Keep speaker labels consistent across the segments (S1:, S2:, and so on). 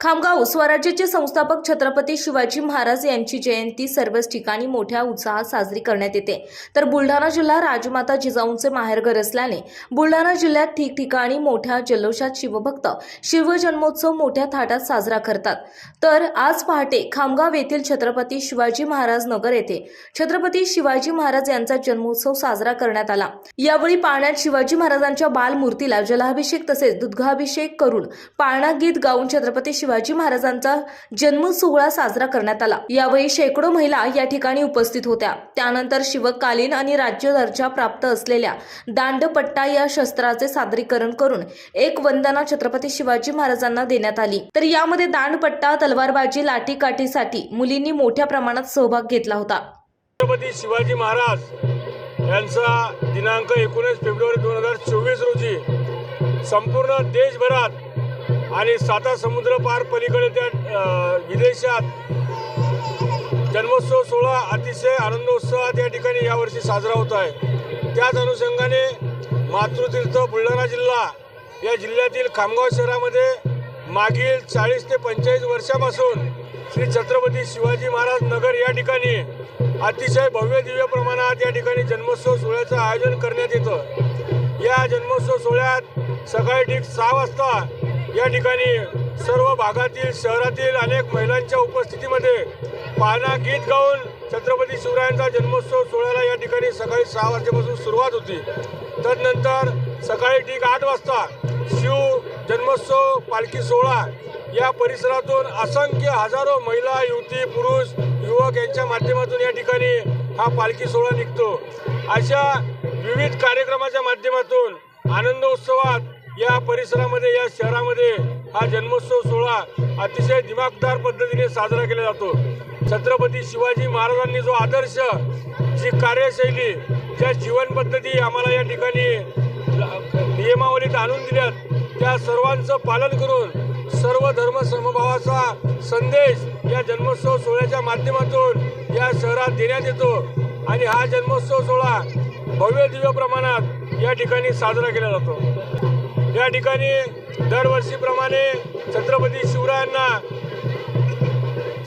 S1: खामगाव स्वराज्याचे संस्थापक छत्रपती शिवाजी महाराज यांची जयंती सर्वच ठिकाणी मोठ्या उत्साहात साजरी करण्यात येते. तर बुलढाणा जिल्हा राजमाता जिजाऊंचे माहेरघर असल्याने बुलढाणा जिल्ह्यात ठिकठिकाणी मोठ्या जल्लोषात शिवभक्त शिवजन्मोत्सव मोठ्या थाटात साजरा करतात. तर आज पहाटे खामगाव येथील छत्रपती शिवाजी महाराज नगर येथे छत्रपती शिवाजी महाराज यांचा जन्मोत्सव साजरा करण्यात आला. यावेळी पाळण्यात शिवाजी महाराजांच्या बालमूर्तीला जलाभिषेक तसेच दुग्धाभिषेक करून पाळणा गीत गाऊन छत्रपती शिवाजी महाराजांचा जन्म सोहळा साजरा करण्यात आला. यावेळी शेकडो महिला या ठिकाणी उपस्थित होत्या. त्यानंतर शिवकालीन आणि राज्य दर्जा प्राप्त असलेल्या दांडपट्टा या शस्त्राचे सादरीकरण करून एक वंदना छत्रपती शिवाजी महाराजांना देण्यात आली. तर यामध्ये दांडपट्टा तलवारबाजी लाठीकाठीसाठी मुलींनी मोठ्या प्रमाणात सहभाग घेतला होता.
S2: छत्रपती शिवाजी महाराज यांचा दिनांक एकोणीस फेब्रुवारी दोन हजार चोवीस रोजी संपूर्ण देशभरात आणि साता समुद्र पार पलीकडे त्या विदेशात जन्मोत्सव सोहळा अतिशय आनंदोत्सवात या ठिकाणी यावर्षी साजरा होत आहे. त्याच अनुषंगाने मातृतीर्थ बुलढाणा जिल्हा या जिल्ह्यातील खामगाव शहरामध्ये मागील चाळीस ते पंचेचाळीस वर्षापासून श्री छत्रपती शिवाजी महाराज नगर या ठिकाणी अतिशय भव्य दिव्य प्रमाणात या ठिकाणी जन्मोत्सव सोहळ्याचं आयोजन करण्यात येतं. या जन्मोत्सव सोहळ्यात सकाळी ठीक सहा वाजता या ठिकाणी सर्व भागातील शहरातील अनेक महिलांच्या उपस्थितीमध्ये पाहणा गीत गाऊन छत्रपती शिवरायांचा जन्मोत्सव सोहळ्याला या ठिकाणी सकाळी सहा वाजल्यापासून सुरुवात होती. तदनंतर सकाळी ठीक आठ वाजता शिव जन्मोत्सव पालखी सोहळा या परिसरातून असंख्य हजारो महिला युवती पुरुष युवक यांच्या माध्यमातून या ठिकाणी हा पालखी सोहळा निघतो. अशा विविध कार्यक्रमाच्या माध्यमातून आनंद उत्सवात या परिसरामध्ये या शहरामध्ये हा जन्मोत्सव सोहळा अतिशय दिमागदार पद्धतीने साजरा केला जातो. छत्रपती शिवाजी महाराजांनी जो आदर्श जी कार्यशैली ज्या जीवनपद्धती आम्हाला या ठिकाणी नियमावलीत आणून दिल्यात त्या सर्वांचं पालन करून सर्व धर्म समभावाचा संदेश या जन्मोत्सव सोहळ्याच्या माध्यमातून या शहरात देण्यात येतो. आणि हा जन्मोत्सव सोहळा भव्य दिव्य प्रमाणात या ठिकाणी साजरा केला जातो. या ठिकाणी दरवर्षीप्रमाणे छत्रपती शिवरायांना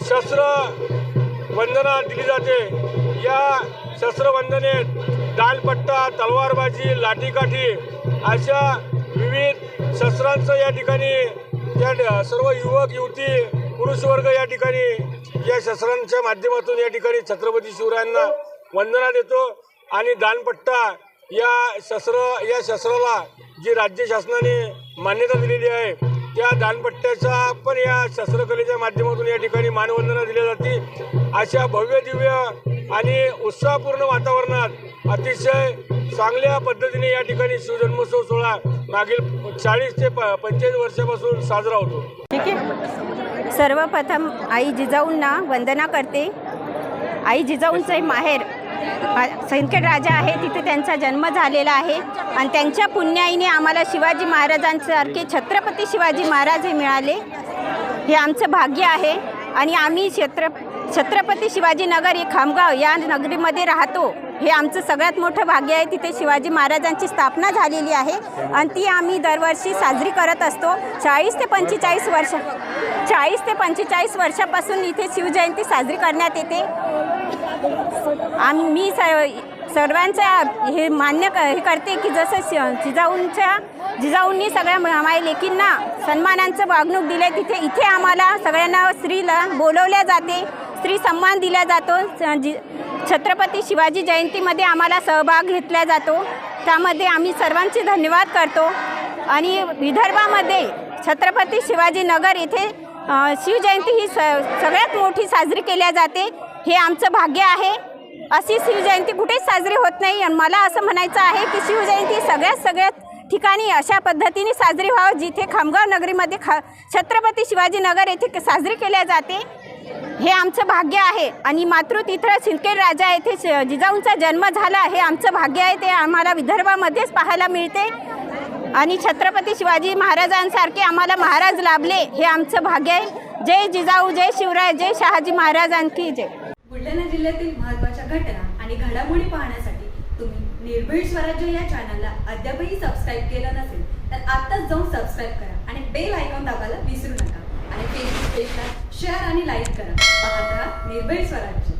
S2: शस्त्र वंदना दिली जाते. या शस्त्रवंदनेत दालपट्टा तलवारबाजी लाठीकाठी अशा विविध शस्त्रांचं या ठिकाणी त्या सर्व युवक युवती पुरुषवर्ग या ठिकाणी या शस्त्रांच्या माध्यमातून या ठिकाणी छत्रपती शिवरायांना वंदना देतो आणि दानपट्टा या शस्त्र या शस्त्राला जी राज्य शासनाने मान्यता दिलेली आहे त्या दानपट्ट्याचा पण या शस्त्रकलेच्या माध्यमातून या ठिकाणी मानवंदना दिली जाते अशा भव्य दिव्य आणि उत्साहपूर्ण वातावरणात अतिशय चांगल्या पद्धतीने या ठिकाणी शिवजन्मोत्सव सोहळा मागील चाळीस ते प पंचेचाळीस वर्षापासून साजरा होतो.
S3: ठीक आहे. सर्वप्रथम आई जिजाऊंना वंदना करते. आई जिजाऊंचे माहेर हा संकट राजा आहे तिथे त्यांचा जन्म झालेला आहे. आणि त्यांच्या पुण्याईने आम्हाला शिवाजी महाराजांसारखे छत्रपती शिवाजी महाराज हे मिळाले. हे आमचं भाग्य आहे. आणि आम्ही छत्र छत्रपती शिवाजीनगर हे खामगाव या नगरीमध्ये राहतो. हे आमचं सगळ्यात मोठं भाग्य आहे. तिथे शिवाजी महाराजांची स्थापना झालेली आहे. आणि ती आम्ही दरवर्षी साजरी करत असतो. चाळीस ते पंचेचाळीस वर्ष चाळीस ते पंचेचाळीस वर्षापासून इथे शिवजयंती साजरी करण्यात येते. आम्ही मी स सर्वांचा हे मान्य क हे करते की जसं शि जिजाऊंच्या जिजाऊंनी सगळ्या म- माय लेकींना सन्मानांचं वागणूक दिले तिथे इथे आम्हाला सगळ्यांना स्त्रीला बोलवल्या जाते स्त्री सन्मान दिला जातो. स- जि छत्रपती शिवाजी जयंतीमध्ये आम्हाला सहभाग घेतला जातो. त्यामध्ये आम्ही सर्वांचे धन्यवाद करतो. आणि विदर्भामध्ये छत्रपती शिवाजीनगर येथे शिवजयंती ही स सगळ्यात मोठी साजरी केल्या जाते. हे आमचं भाग्य आहे. अशी शिवजयंती कुठेच साजरी होत नाही. आणि मला असं म्हणायचं आहे की शिवजयंती सगळ्यात सगळ्यात ठिकाणी अशा पद्धतीने साजरी व्हावं जिथे खामगाव नगरीमध्ये खा छत्रपती शिवाजीनगर येथे साजरी केल्या जाते. हे आमचं भाग्य आहे. आणि मातृतीर्थ सिंदखेड राजा येथे जिजाऊंचा जन्म झाला. हे आमचं भाग्य आहे. ते आम्हाला विदर्भामध्येच पाहायला मिळते. आणि छत्रपती शिवाजी महाराजांसारखे आम्हाला महाराज लाभले हे आमचं भाग्य आहे. जय जिजाऊ जय शिवराय जय शहाजी महाराजांकी जय.
S4: बुलढाणा जिल्ह्यातील महत्त्वाच्या घटना आणि घडामोडी पाहण्यासाठी तुम्ही निर्भीड स्वराज्य या चॅनलला अद्यापही सबस्क्राईब केलं नसेल तर आत्ताच जाऊन सबस्क्राईब करा आणि बेल आयकॉन दाबायला विसरू नका. आणि फेसबुक पेजला शेअर आणि लाईक करा. पाहत राहा निर्भीड स्वराज्य.